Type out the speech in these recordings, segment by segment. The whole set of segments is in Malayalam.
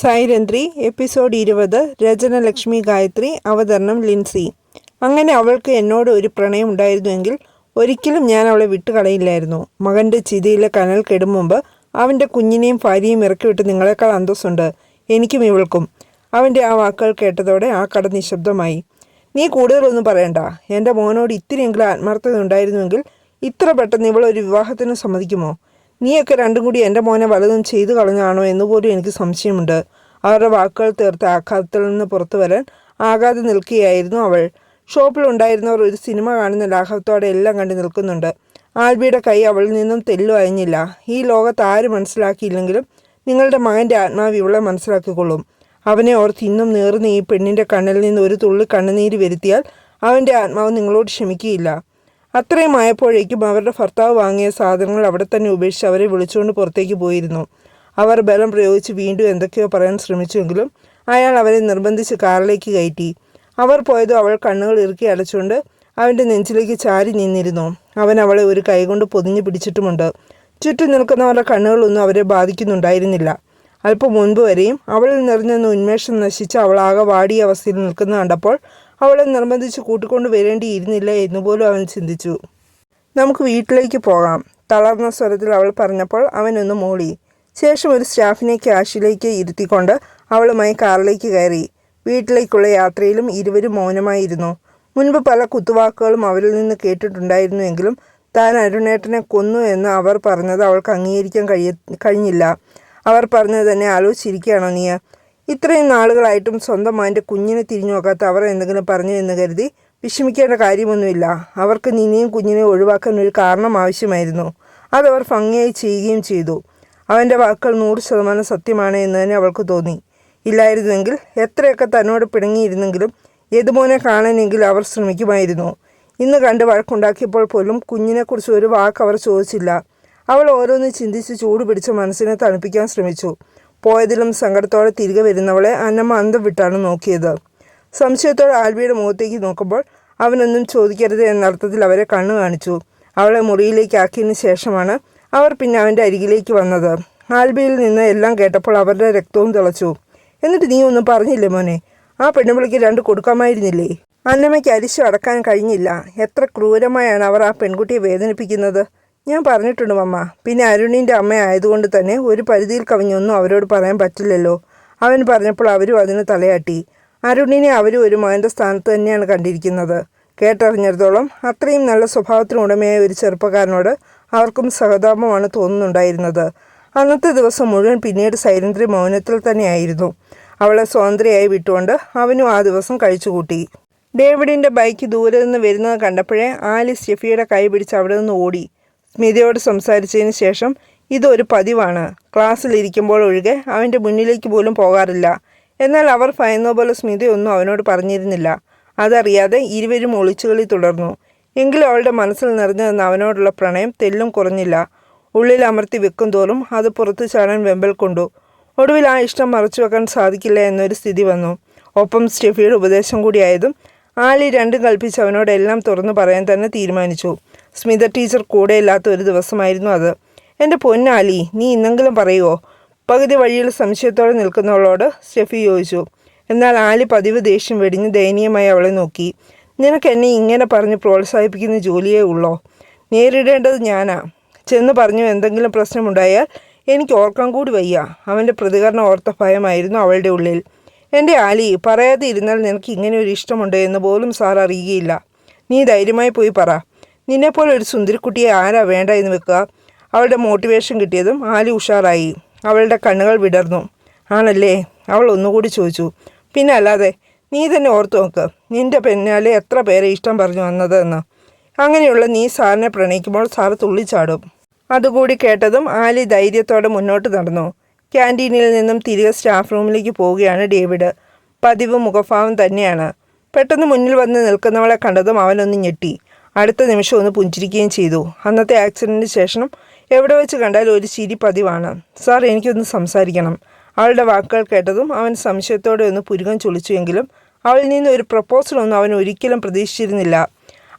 സൈരന്ധ്രി എപ്പിസോഡ് ഇരുപത് രചന ലക്ഷ്മി ഗായത്രി അവതരണം ലിൻസി. അങ്ങനെ അവൾക്ക് എന്നോട് ഒരു പ്രണയം ഉണ്ടായിരുന്നുവെങ്കിൽ ഒരിക്കലും ഞാൻ അവളെ വിട്ടുകളയില്ലായിരുന്നു. മകന്റെ ചിതിയിലെ കനൽ കെടുമുമ്പ് അവന്റെ കുഞ്ഞിനെയും ഭാര്യയും ഇറക്കിവിട്ട് നിങ്ങളെക്കാൾ അന്തസ്സുണ്ട്. എനിക്കും ഇവൾക്കും. അവന്റെ ആ വാക്കുകൾ കേട്ടതോടെ ആ കട നിശബ്ദമായി. നീ കൂടുതലൊന്നും പറയണ്ട. എന്റെ മോനോട് ഇത്തിരിയെങ്കിലും ആത്മാർത്ഥത ഉണ്ടായിരുന്നുവെങ്കിൽ ഇത്ര പെട്ടെന്ന് ഇവളൊരു വിവാഹത്തിന് സമ്മതിക്കുമോ? നീയൊക്കെ രണ്ടും കൂടി എന്റെ മോനെ വലതും ചെയ്തു കളഞ്ഞാണോ എന്നുപോലും എനിക്ക് സംശയമുണ്ട്. അവരുടെ വാക്കുകൾ തീർത്ത ആഘാതത്തിൽ നിന്ന് പുറത്തു വരാൻ ആകാതെ നിൽക്കുകയായിരുന്നു അവൾ. ഷോപ്പിലുണ്ടായിരുന്നവർ ഒരു സിനിമ കാണുന്ന ലാഘവത്തോടെ എല്ലാം കണ്ടു നിൽക്കുന്നുണ്ട്. ആൽബിയുടെ കൈ അവളിൽ നിന്നും തെല്ലു അയഞ്ഞില്ല. ഈ ലോകത്ത് ആര് മനസ്സിലാക്കിയില്ലെങ്കിലും നിങ്ങളുടെ മകന്റെ ആത്മാവ് ഇവളെ മനസ്സിലാക്കിക്കൊള്ളും. അവനെ ഓർത്ത് ഇന്നും നേർന്ന് ഈ പെണ്ണിന്റെ കണ്ണിൽ നിന്ന് ഒരു തുള്ളി കണ്ണുനീര് വരുത്തിയാൽ അവന്റെ ആത്മാവ് നിങ്ങളോട് ക്ഷമിക്കുകയില്ല. അത്രയും ആയപ്പോഴേക്കും അവരുടെ ഭർത്താവ് വാങ്ങിയ സാധനങ്ങൾ അവിടെ തന്നെ ഉപേക്ഷിച്ച് അവരെ വിളിച്ചുകൊണ്ട് പുറത്തേക്ക് പോയിരുന്നു. അവർ ബലം പ്രയോഗിച്ച് വീണ്ടും എന്തൊക്കെയോ പറയാൻ ശ്രമിച്ചുവെങ്കിലും അയാൾ അവരെ നിർബന്ധിച്ച് കാറിലേക്ക് കയറ്റി. അവർ പോയതോ അവൾ കണ്ണുകൾ ഇറുക്കി അടച്ചുകൊണ്ട് അവന്റെ നെഞ്ചിലേക്ക് ചാരി നിന്നിരുന്നു. അവൻ അവളെ ഒരു കൈകൊണ്ട് പൊതിഞ്ഞു പിടിച്ചിട്ടുമുണ്ട്. ചുറ്റും നിൽക്കുന്നവരുടെ കണ്ണുകളൊന്നും അവരെ ബാധിക്കുന്നുണ്ടായിരുന്നില്ല. അല്പം മുൻപ് വരെയും അവളിൽ നിറഞ്ഞെന്ന ഉന്മേഷം നശിച്ച് അവളാകെ വാടിയ അവസ്ഥയിൽ നിൽക്കുന്ന കണ്ടപ്പോൾ അവളെ നിർബന്ധിച്ച് കൂട്ടിക്കൊണ്ട് വരേണ്ടിയിരുന്നില്ല എന്നുപോലും അവൻ ചിന്തിച്ചു. നമുക്ക് വീട്ടിലേക്ക് പോകാം. തളർന്ന സ്വരത്തിൽ അവൾ പറഞ്ഞപ്പോൾ അവനൊന്ന് മൂളി. ശേഷം ഒരു സ്റ്റാഫിനെ ക്യാഷിലേക്ക് ഇരുത്തിക്കൊണ്ട് അവളുമായി കാറിലേക്ക് കയറി. വീട്ടിലേക്കുള്ള യാത്രയിലും ഇരുവരും മൗനമായിരുന്നു. മുൻപ് പല കുത്തുവാക്കുകളും അവരിൽ നിന്ന് കേട്ടിട്ടുണ്ടായിരുന്നുവെങ്കിലും താൻ അരുണേട്ടനെ കൊന്നു എന്ന് അവർ പറഞ്ഞത് അവൾക്ക് അംഗീകരിക്കാൻ കഴിയ കഴിഞ്ഞില്ല. അവർ പറഞ്ഞത് തന്നെ ആലോചിച്ചിരിക്കുകയാണോ നീ ഇത്രയും നാളുകളായിട്ടും സ്വന്തം മകന്റെ കുഞ്ഞിനെ തിരിഞ്ഞു നോക്കാത്ത അവർ എന്തെങ്കിലും പറഞ്ഞു എന്ന് കരുതി വിഷമിക്കേണ്ട കാര്യമൊന്നുമില്ല. അവർക്ക് നിന്നെയും കുഞ്ഞിനെ ഒഴിവാക്കാൻ ഒരു കാരണം ആവശ്യമായിരുന്നു. അതവർ ഭംഗിയായി ചെയ്യുകയും ചെയ്തു. അവന്റെ വാക്കുകൾ നൂറ് ശതമാനം സത്യമാണ് എന്ന് തന്നെ അവൾക്ക് തോന്നി. ഇല്ലായിരുന്നെങ്കിൽ എത്രയൊക്കെ തന്നോട് പിണങ്ങിയിരുന്നെങ്കിലും യദുമോനെ കാണാനെങ്കിൽ അവർ ശ്രമിക്കുമായിരുന്നു. ഇന്ന് കണ്ട് വഴക്കുണ്ടാക്കിയപ്പോൾ പോലും കുഞ്ഞിനെക്കുറിച്ച് ഒരു വാക്ക് അവർ ചോദിച്ചില്ല. അവൾ ഓരോന്ന് ചിന്തിച്ച് ചൂട് പിടിച്ച മനസ്സിനെ തണുപ്പിക്കാൻ ശ്രമിച്ചു. പോയതിലും സങ്കടത്തോടെ തിരികെ വരുന്നവളെ അന്നമ്മ അന്തം വിട്ടാണ് നോക്കിയത്. സംശയത്തോടെ ആൽബിയുടെ മുഖത്തേക്ക് നോക്കുമ്പോൾ അവനൊന്നും ചോദിക്കരുത് എന്നർത്ഥത്തിൽ അവരെ കണ്ണു കാണിച്ചു. അവളെ മുറിയിലേക്ക് ആക്കിയതിന് ശേഷമാണ് അവർ പിന്നെ അവന്റെ അരികിലേക്ക് വന്നത്. ആൽബിയിൽ നിന്ന് എല്ലാം കേട്ടപ്പോൾ അവരുടെ രക്തവും തിളച്ചു. എന്നിട്ട് നീ ഒന്നും പറഞ്ഞില്ലേ മോനെ? ആ പെൺകുട്ടിക്ക് രണ്ട് കൊടുക്കാമായിരുന്നില്ലേ? അന്നമ്മയ്ക്ക് അരിശു അടക്കാൻ കഴിഞ്ഞില്ല. എത്ര ക്രൂരമായാണ് അവർ ആ പെൺകുട്ടിയെ വേദനിപ്പിക്കുന്നത്? ഞാൻ പറഞ്ഞിട്ടുണ്ട് മമ്മ. പിന്നെ അരുണിന്റെ അമ്മ ആയതുകൊണ്ട് തന്നെ ഒരു പരിധിയിൽ കവിഞ്ഞൊന്നും അവരോട് പറയാൻ പറ്റില്ലല്ലോ. അവൻ പറഞ്ഞപ്പോൾ അവരും അതിന് തലയാട്ടി. അരുണിനെ അവരും ഒരു മകന്റെ സ്ഥാനത്ത് തന്നെയാണ് കണ്ടിരിക്കുന്നത്. കേട്ടറിഞ്ഞിടത്തോളം അത്രയും നല്ല സ്വഭാവത്തിന് ഉടമയായ ഒരു ചെറുപ്പക്കാരനോട് അവർക്കും സഹതാപമാണ് തോന്നുന്നുണ്ടായിരുന്നത്. അന്നത്തെ ദിവസം മുഴുവൻ പിന്നീട് സൈലന്ദ്രി മൗനത്തിൽ തന്നെയായിരുന്നു. അവളെ സ്വതന്ത്രയായി വിട്ടുകൊണ്ട് അവനും ആ ദിവസം കഴിച്ചുകൂട്ടി. ഡേവിഡിന്റെ ബൈക്ക് ദൂരെ നിന്ന് വരുന്നത് കണ്ടപ്പോഴേ ആലിസ് ഷെഫിയുടെ കൈ പിടിച്ച് അവിടെ നിന്ന് ഓടി. സ്മിതയോട് സംസാരിച്ചതിന് ശേഷം ഇതൊരു പതിവാണ്. ക്ലാസ്സിലിരിക്കുമ്പോൾ ഒഴികെ അവന്റെ മുന്നിലേക്ക് പോലും പോകാറില്ല. എന്നാൽ അവർ ഭയന്ന പോലെ സ്മിതയൊന്നും അവനോട് പറഞ്ഞിരുന്നില്ല. അതറിയാതെ ഇരുവരും ഒളിച്ചുകളി തുടർന്നു. എങ്കിലും അവളുടെ മനസ്സിൽ നിറഞ്ഞു നിന്ന അവനോടുള്ള പ്രണയം തെല്ലും കുറഞ്ഞില്ല. ഉള്ളിൽ അമർത്തി വെക്കും തോറും അത് പുറത്തു ചാടാൻ വെമ്പൽ കൊണ്ടു. ഒടുവിൽ ആ ഇഷ്ടം മറച്ചു വെക്കാൻ സാധിക്കില്ല എന്നൊരു സ്ഥിതി വന്നു. ഒപ്പം സ്റ്റെഫിയുടെ ഉപദേശം കൂടിയായതും ആലി രണ്ടും കൽപ്പിച്ച് അവനോട് എല്ലാം തുറന്നു പറയാൻ തന്നെ തീരുമാനിച്ചു. സ്മിത ടീച്ചർ കൂടെ ഇല്ലാത്ത ഒരു ദിവസമായിരുന്നു അത്. എന്റെ പൊന്നാലി നീ ഇന്നെങ്കിലും പറയുമോ പകുതി വഴിയിൽ സംശയത്തോടെ നിൽക്കുന്നവളോട് സ്റ്റെഫി ചോദിച്ചു. എന്നാൽ ആലി പതിവ് ദേഷ്യം വെടിഞ്ഞ് ദയനീയമായി അവളെ നോക്കി. നിനക്ക് എന്നെ ഇങ്ങനെ പറഞ്ഞ് പ്രോത്സാഹിപ്പിക്കുന്ന ജോലിയേ ഉള്ളോ? നേരിടേണ്ടത് ഞാനാ. ചെന്ന് പറഞ്ഞു എന്തെങ്കിലും പ്രശ്നമുണ്ടായാൽ എനിക്ക് ഓർക്കാൻ കൂടി വയ്യ. അവന്റെ പ്രതികരണം ഓർത്ത ഭയമായിരുന്നു അവളുടെ ഉള്ളിൽ. എന്റെ ആലി പറയാതെ ഇരുന്നാൽ നിനക്ക് ഇങ്ങനെ ഒരു ഇഷ്ടമുണ്ട് എന്ന് പോലും സാർ അറിയുകയില്ല. നീ ധൈര്യമായി പോയി പറ. നിന്നെപ്പോലെ ഒരു സുന്ദരിക്കുട്ടിയെ ആരാ വേണ്ട എന്ന് വെക്കുക? അവളുടെ മോട്ടിവേഷൻ കിട്ടിയതും ആലി ഉഷാറായി. അവളുടെ കണ്ണുകൾ വിടർന്നു. ആണല്ലേ? അവൾ ഒന്നുകൂടി ചോദിച്ചു. പിന്നെ അല്ലാതെ നീ തന്നെ ഓർത്തു നോക്ക്. നിന്റെ പെന്നാലെ എത്ര പേരെ ഇഷ്ടം പറഞ്ഞു വന്നതെന്ന് അങ്ങനെയുള്ള നീ സാറിനെ പ്രണയിക്കുമ്പോൾ സാർ തുള്ളിച്ചാടും. അതുകൂടി കേട്ടതും ആലി ധൈര്യത്തോടെ മുന്നോട്ട് നടന്നു. ക്യാന്റീനിൽ നിന്നും തിരികെ സ്റ്റാഫ് റൂമിലേക്ക് പോവുകയാണ് ഡേവിഡ്. പതിവ് മുഖഭാവം തന്നെയാണ്. പെട്ടെന്ന് മുന്നിൽ വന്ന് നിൽക്കുന്നവളെ കണ്ടതും അവനൊന്ന് ഞെട്ടി. അടുത്ത നിമിഷം ഒന്ന് പുഞ്ചിരിക്കുകയും ചെയ്തു. അന്നത്തെ ആക്സിഡന്റിന് ശേഷം എവിടെ വെച്ച് കണ്ടാലും ഒരു ചിരി പതിവാണ്. സാർ എനിക്കൊന്ന് സംസാരിക്കണം. അവളുടെ വാക്കുകൾ കേട്ടതും അവൻ സംശയത്തോടെ ഒന്ന് പുരുകം ചൊളിച്ചുവെങ്കിലും അവളിൽ നിന്ന് ഒരു പ്രപ്പോസലൊന്നും അവൻ ഒരിക്കലും പ്രതീക്ഷിച്ചിരുന്നില്ല.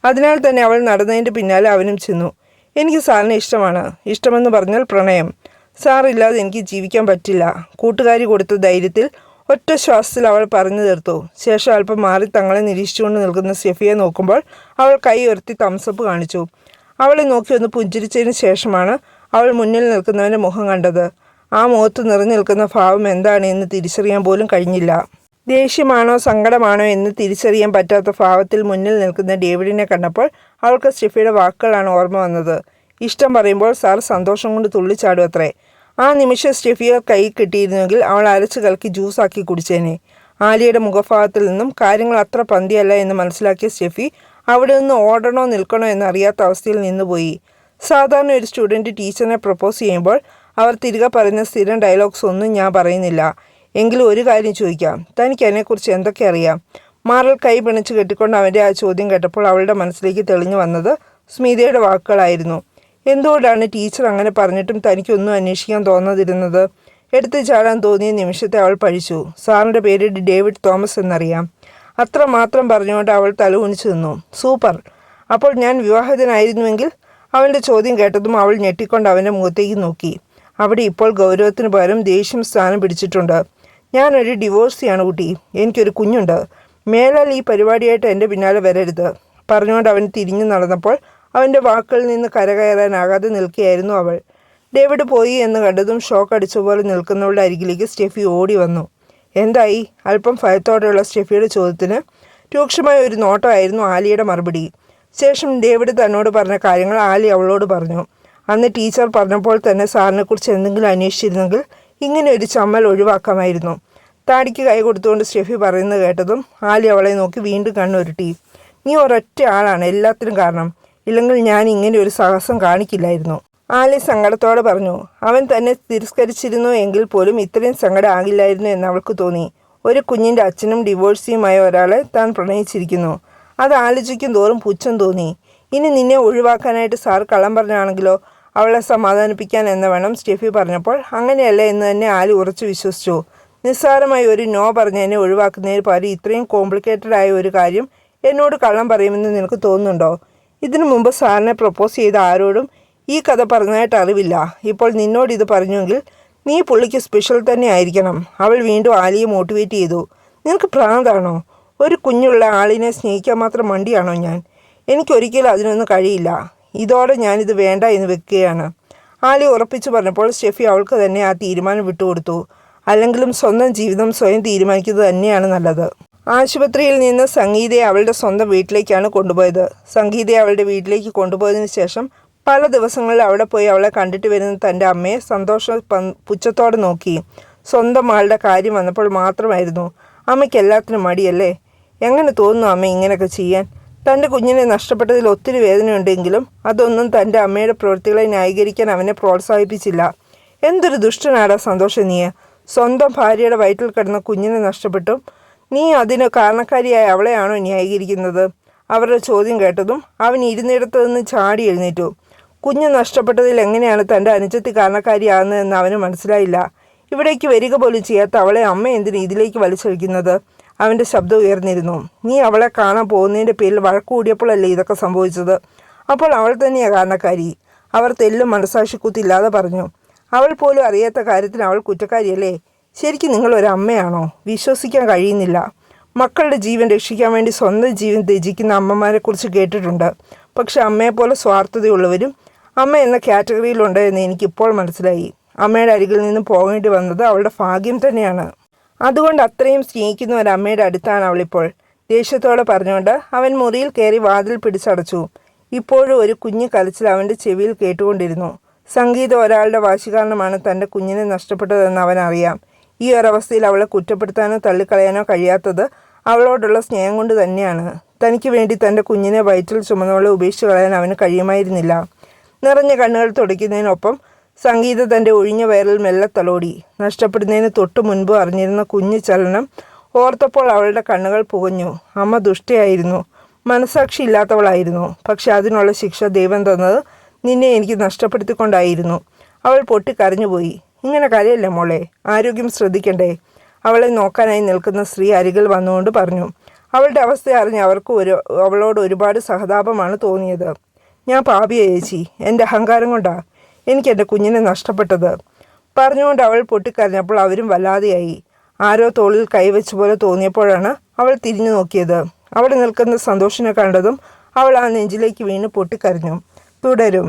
അതിനാൽ തന്നെ അവൾ നടന്നതിന്റെ പിന്നാലെ അവനും ചെന്നു. എനിക്ക് സാറിനെ ഇഷ്ടമാണ്. ഇഷ്ടമെന്ന് പറഞ്ഞാൽ പ്രണയം. സാറില്ലാതെ എനിക്ക് ജീവിക്കാൻ പറ്റില്ല. കൂട്ടുകാരി കൊടുത്ത ധൈര്യത്തിൽ ഒറ്റ ശ്വാസത്തിൽ അവൾ പറഞ്ഞു തീർത്തു. ശേഷം അല്പം മാറി തങ്ങളെ നിരീക്ഷിച്ചുകൊണ്ട് നിൽക്കുന്ന സെഫിയെ നോക്കുമ്പോൾ അവൾ കൈ ഉയർത്തി തംസപ്പ് കാണിച്ചു. അവളെ നോക്കി ഒന്ന് പുഞ്ചിരിച്ചതിന് ശേഷമാണ് അവൾ മുന്നിൽ നിൽക്കുന്നവന്റെ മുഖം കണ്ടത്. ആ മുഖത്ത് നിറഞ്ഞു നിൽക്കുന്ന ഭാവം എന്താണ് എന്ന് തിരിച്ചറിയാൻ പോലും കഴിഞ്ഞില്ല. ദേഷ്യമാണോ സങ്കടമാണോ എന്ന് തിരിച്ചറിയാൻ പറ്റാത്ത ഭാവത്തിൽ മുന്നിൽ നിൽക്കുന്ന ഡേവിഡിനെ കണ്ടപ്പോൾ അവൾക്ക് സ്റ്റെഫിയുടെ വാക്കുകളാണ് ഓർമ്മ വന്നത്. ഇഷ്ടം പറയുമ്പോൾ സാർ സന്തോഷം കൊണ്ട് തുള്ളിച്ചാടും അത്രേ. ആ നിമിഷം സ്റ്റെഫിയ കൈ കിട്ടിയിരുന്നെങ്കിൽ അവൾ അരച്ച് കലക്കി ജ്യൂസാക്കി കുടിച്ചേനെ. ആലിയുടെ മുഖഭാഗത്തിൽ നിന്നും കാര്യങ്ങൾ അത്ര പന്തിയല്ല എന്ന് മനസ്സിലാക്കിയ സ്റ്റെഫി അവിടെ നിന്ന് ഓടണോ നിൽക്കണോ എന്നറിയാത്ത അവസ്ഥയിൽ നിന്നുപോയി സാധാരണ ഒരു സ്റ്റുഡന്റ് ടീച്ചറിനെ പ്രപ്പോസ് ചെയ്യുമ്പോൾ അവർ തിരികെ പറയുന്ന സ്ഥിരം ഡയലോഗ്സ് ഒന്നും ഞാൻ പറയുന്നില്ല. എങ്കിലും ഒരു കാര്യം ചോദിക്കാം. തനിക്ക് അതിനെക്കുറിച്ച് എന്തൊക്കെ അറിയാം? മാറൽ കൈ പിണിച്ച് കെട്ടിക്കൊണ്ട് അവന്റെ ആ ചോദ്യം കേട്ടപ്പോൾ അവളുടെ മനസ്സിലേക്ക് തെളിഞ്ഞു വന്നത് സ്മിതയുടെ വാക്കുകളായിരുന്നു. എന്തുകൊണ്ടാണ് ടീച്ചർ അങ്ങനെ പറഞ്ഞിട്ടും തനിക്കൊന്നും അന്വേഷിക്കാൻ തോന്നാതിരുന്നത്? എടുത്തു ചാടാൻ തോന്നിയ നിമിഷത്തെ അവൾ പഴിച്ചു സാറിന്റെ പേര് ഡേവിഡ് തോമസ് എന്നറിയാം. അത്ര മാത്രം പറഞ്ഞുകൊണ്ട് അവൾ തലകുനിച്ചു നിന്നു. സൂപ്പർ. അപ്പോൾ ഞാൻ വിവാഹിതനായിരുന്നുവെങ്കിൽ? അവന്റെ ചോദ്യം കേട്ടതും അവൾ ഞെട്ടിക്കൊണ്ട് അവന്റെ മുഖത്തേക്ക് നോക്കി. അവിടെ ഇപ്പോൾ ഗൗരവത്തിന് പകരം ദേഷ്യം സ്ഥാനം പിടിച്ചിട്ടുണ്ട്. ഞാനൊരു ഡിവോഴ്സിയാണ് കുട്ടി. എനിക്കൊരു കുഞ്ഞുണ്ട്. മേലാൽ ഈ പരിപാടിയായിട്ട് എന്റെ പിന്നാലെ വരരുത്. പറഞ്ഞുകൊണ്ട് അവൻ തിരിഞ്ഞു നടന്നപ്പോൾ അവന്റെ വാക്കിൽ നിന്ന് കരകയറാനാകാതെ നിൽക്കുകയായിരുന്നു അവൾ. ഡേവിഡ് പോയി എന്ന് കണ്ടതും ഷോക്ക് അടിച്ചപോലെ നിൽക്കുന്നവളുടെ അരികിലേക്ക് സ്റ്റെഫി ഓടി വന്നു. എന്തായി? അല്പം ഭയത്തോടെയുള്ള സ്റ്റെഫിയുടെ ചോദ്യത്തിന് രൂക്ഷമായ ഒരു നോട്ടമായിരുന്നു ആലിയുടെ മറുപടി. ശേഷം ഡേവിഡ് തന്നോട് പറഞ്ഞ കാര്യങ്ങൾ ആലി അവളോട് പറഞ്ഞു. അന്ന് ടീച്ചർ പറഞ്ഞപ്പോൾ തന്നെ സാറിനെക്കുറിച്ച് എന്തെങ്കിലും അന്വേഷിച്ചിരുന്നെങ്കിൽ ഇങ്ങനെ ഒരു ചമ്മൽ ഒഴിവാക്കാമായിരുന്നു. താടിക്ക് കൈ കൊടുത്തുകൊണ്ട് സ്റ്റെഫി പറയുന്നത് കേട്ടതും ആലി അവളെ നോക്കി വീണ്ടും കണ്ണുരുട്ടി. നീ ഒരൊറ്റ ആളാണ് എല്ലാത്തിനും കാരണം. ഇല്ലെങ്കിൽ ഞാൻ ഇങ്ങനെ ഒരു സാഹസം കാണിക്കില്ലായിരുന്നു. ആലി സങ്കടത്തോടെ പറഞ്ഞു അവൻ തന്നെ തിരസ്കരിച്ചിരുന്നു എങ്കിൽ പോലും ഇത്രയും സങ്കടം ആകില്ലായിരുന്നു എന്ന് അവൾക്ക് തോന്നി. ഒരു കുഞ്ഞിന്റെ അച്ഛനും ഡിവോഴ്സിയുമായ ഒരാളെ താൻ പ്രണയിച്ചിരിക്കുന്നു. അത് ആലോചിക്കും തോറും പുച്ഛം തോന്നി. ഇനി നിന്നെ ഒഴിവാക്കാനായിട്ട് സാർ കള്ളം പറഞ്ഞാണെങ്കിലോ അവളെ സമാധാനിപ്പിക്കാൻ എന്ന വേണം സ്റ്റെഫി പറഞ്ഞപ്പോൾ. അങ്ങനെയല്ല എന്ന് തന്നെ ആലി ഉറച്ചു വിശ്വസിച്ചു. നിസ്സാരമായി ഒരു നോ പറഞ്ഞ് എന്നെ ഒഴിവാക്കുന്നതിന് പകരം ഇത്രയും കോംപ്ലിക്കേറ്റഡ് ആയ ഒരു കാര്യം എന്നോട് കള്ളം പറയുമെന്ന് നിനക്ക് തോന്നുന്നുണ്ടോ? ഇതിനു മുമ്പ് സാറിനെ പ്രപ്പോസ് ചെയ്ത ആരോടും ഈ കഥ പറഞ്ഞതായിട്ട് അറിവില്ല. ഇപ്പോൾ നിന്നോട് ഇത് പറഞ്ഞുവെങ്കിൽ നീ പുള്ളിക്ക് സ്പെഷ്യൽ തന്നെ ആയിരിക്കണം. അവൾ വീണ്ടും ആലിയെ മോട്ടിവേറ്റ് ചെയ്തു. നിനക്ക് പ്രാന്താണോ ഒരു കുഞ്ഞുള്ള ആളിനെ സ്നേഹിക്കാൻ മാത്രം മണ്ടിയാണോ ഞാൻ? എനിക്കൊരിക്കലും അതിനൊന്നും കഴിയില്ല. ഇതോടെ ഞാനിത് വേണ്ട എന്ന് വെക്കുകയാണ്. ആലി ഉറപ്പിച്ചു പറഞ്ഞപ്പോൾ ഷെഫി അവൾക്ക് തന്നെ ആ തീരുമാനം വിട്ടുകൊടുത്തു. അല്ലെങ്കിലും സ്വന്തം ജീവിതം സ്വയം തീരുമാനിക്കുന്നത് തന്നെയാണ് നല്ലത്. ആശുപത്രിയിൽ നിന്ന് സംഗീതയെ അവളുടെ സ്വന്തം വീട്ടിലേക്കാണ് കൊണ്ടുപോയത്. സംഗീതയെ അവളുടെ വീട്ടിലേക്ക് കൊണ്ടുപോയതിന് ശേഷം പല ദിവസങ്ങളിൽ അവിടെ പോയി അവളെ കണ്ടിട്ട് വരുന്ന തന്റെ അമ്മയെ സന്തോഷ പുച്ഛത്തോടെ നോക്കി. സ്വന്തം ആളുടെ കാര്യം വന്നപ്പോൾ മാത്രമായിരുന്നു അമ്മയ്ക്ക് എല്ലാത്തിനും മടിയല്ലേ? എങ്ങനെ തോന്നുന്നു അമ്മ ഇങ്ങനെയൊക്കെ ചെയ്യാൻ? തന്റെ കുഞ്ഞിനെ നഷ്ടപ്പെട്ടതിൽ ഒത്തിരി വേദനയുണ്ടെങ്കിലും അതൊന്നും തന്റെ അമ്മയുടെ പ്രവൃത്തികളെ ന്യായീകരിക്കാൻ അവനെ പ്രോത്സാഹിപ്പിച്ചില്ല. എന്തൊരു ദുഷ്ടനാടാ സന്തോഷം നീയ. സ്വന്തം ഭാര്യയുടെ വയറ്റിൽ കിടന്ന കുഞ്ഞിനെ നഷ്ടപ്പെട്ടും നീ അതിന് കാരണക്കാരിയായ അവളെയാണോ ന്യായീകരിക്കുന്നത്? അവരുടെ ചോദ്യം കേട്ടതും അവൻ ഇരുന്നിടത്ത് നിന്ന് ചാടി എഴുന്നേറ്റു. കുഞ്ഞ് നഷ്ടപ്പെട്ടതിൽ എങ്ങനെയാണ് തന്റെ അനുജത്തി കാരണക്കാരിയാകുന്നതെന്ന് അവന് മനസ്സിലായില്ല. ഇവിടേക്ക് വരിക പോലും ചെയ്യാത്ത അവളെ അമ്മ എന്തിന് ഇതിലേക്ക് വലിച്ചഴിക്കുന്നത്? അവന്റെ ശബ്ദം ഉയർന്നിരുന്നു. നീ അവളെ കാണാൻ പോകുന്നതിന്റെ പേരിൽ വഴക്ക് കൂടിയപ്പോഴല്ലേ ഇതൊക്കെ സംഭവിച്ചത്? അപ്പോൾ അവൾ തന്നെയാണ് കാരണക്കാരി. അവർ തെല്ലും മനസാക്ഷിക്കുത്തില്ലാതെ പറഞ്ഞു. അവൾ പോലും അറിയാത്ത കാര്യത്തിന് അവൾ കുറ്റക്കാരിയല്ലേ? ശരിക്കും നിങ്ങൾ ഒരു അമ്മയാണോ വിശ്വസിക്കാൻ കഴിയുന്നില്ല. മക്കളുടെ ജീവൻ രക്ഷിക്കാൻ വേണ്ടി സ്വന്തം ജീവൻ ത്യജിക്കുന്ന അമ്മമാരെക്കുറിച്ച് കേട്ടിട്ടുണ്ട്. പക്ഷെ അമ്മയെപ്പോലെ സ്വാർത്ഥതയുള്ളവരും അമ്മ എന്ന കാറ്റഗറിയിലുണ്ട് എന്ന് എനിക്കിപ്പോൾ മനസ്സിലായി. അമ്മയുടെ അരികിൽ നിന്ന് പോകേണ്ടി വന്നത് അവളുടെ ഭാഗ്യം തന്നെയാണ്. അതുകൊണ്ട് അത്രയും സ്നേഹിക്കുന്ന ഒരു അമ്മയുടെ അടുത്താണ് അവളിപ്പോൾ. ദേഷ്യത്തോടെ പറഞ്ഞുകൊണ്ട് അവൻ മുറിയിൽ കയറി വാതിൽ പിടിച്ചടച്ചു. ഇപ്പോഴും ഒരു കുഞ്ഞു കലച്ചിൽ അവന്റെ ചെവിയിൽ കേട്ടുകൊണ്ടിരുന്നു. സംഗീതം ഒരാളുടെ വാശി കാരണമാണ് തന്റെ കുഞ്ഞിനെ നഷ്ടപ്പെട്ടതെന്ന് അവൻ അറിയാം ഈ ഒരവസ്ഥയിൽ അവളെ കുറ്റപ്പെടുത്താനോ തള്ളിക്കളയാനോ കഴിയാത്തത് അവളോടുള്ള സ്നേഹം കൊണ്ട് തന്നെയാണ്. തനിക്ക് വേണ്ടി തന്റെ കുഞ്ഞിനെ വയറ്റിൽ ചുമന്നവളെ ഉപേക്ഷിച്ച് കളയാൻ അവന് കഴിയുമായിരുന്നില്ല. നിറഞ്ഞ കണ്ണുകൾ തുടയ്ക്കുന്നതിനൊപ്പം സംഗീത തന്റെ ഒഴിഞ്ഞ വയറിൽ മെല്ലെ തലോടി. നഷ്ടപ്പെടുന്നതിന് തൊട്ടു മുൻപ് അറിഞ്ഞിരുന്ന കുഞ്ഞു ചലനം ഓർത്തപ്പോൾ അവളുടെ കണ്ണുകൾ പുകഞ്ഞു. അമ്മ ദുഷ്ടയായിരുന്നു. മനസാക്ഷി ഇല്ലാത്തവളായിരുന്നു. പക്ഷെ അതിനുള്ള ശിക്ഷ ദൈവം തന്നത് നിന്നെ എനിക്ക് നഷ്ടപ്പെടുത്തിക്കൊണ്ടായിരുന്നു. അവൾ പൊട്ടിക്കരഞ്ഞുപോയി. ഇങ്ങനെ കാര്യമല്ല മോളെ? ആരോഗ്യം ശ്രദ്ധിക്കണ്ടേ? അവളെ നോക്കാനായി നിൽക്കുന്ന സ്ത്രീ അരികിൽ വന്നുകൊണ്ട് പറഞ്ഞു അവളുടെ അവസ്ഥ അറിഞ്ഞ് അവർക്ക് ഒരു അവളോട് ഒരുപാട് സഹതാപമാണ് തോന്നിയത്. ഞാൻ പാപിയ ചേച്ചി എന്റെ അഹങ്കാരം കൊണ്ടാ? എനിക്ക് എന്റെ കുഞ്ഞിനെ നഷ്ടപ്പെട്ടത്. പറഞ്ഞുകൊണ്ട് അവൾ പൊട്ടിക്കരഞ്ഞപ്പോൾ അവരും വല്ലാതെയായി. ആരോ തോളിൽ കൈവച്ച പോലെ തോന്നിയപ്പോഴാണ് അവൾ തിരിഞ്ഞു നോക്കിയത്. അവിടെ നിൽക്കുന്ന സന്തോഷിനെ കണ്ടതും അവൾ ആ നെഞ്ചിലേക്ക് വീണ് പൊട്ടിക്കരഞ്ഞു. തുടരും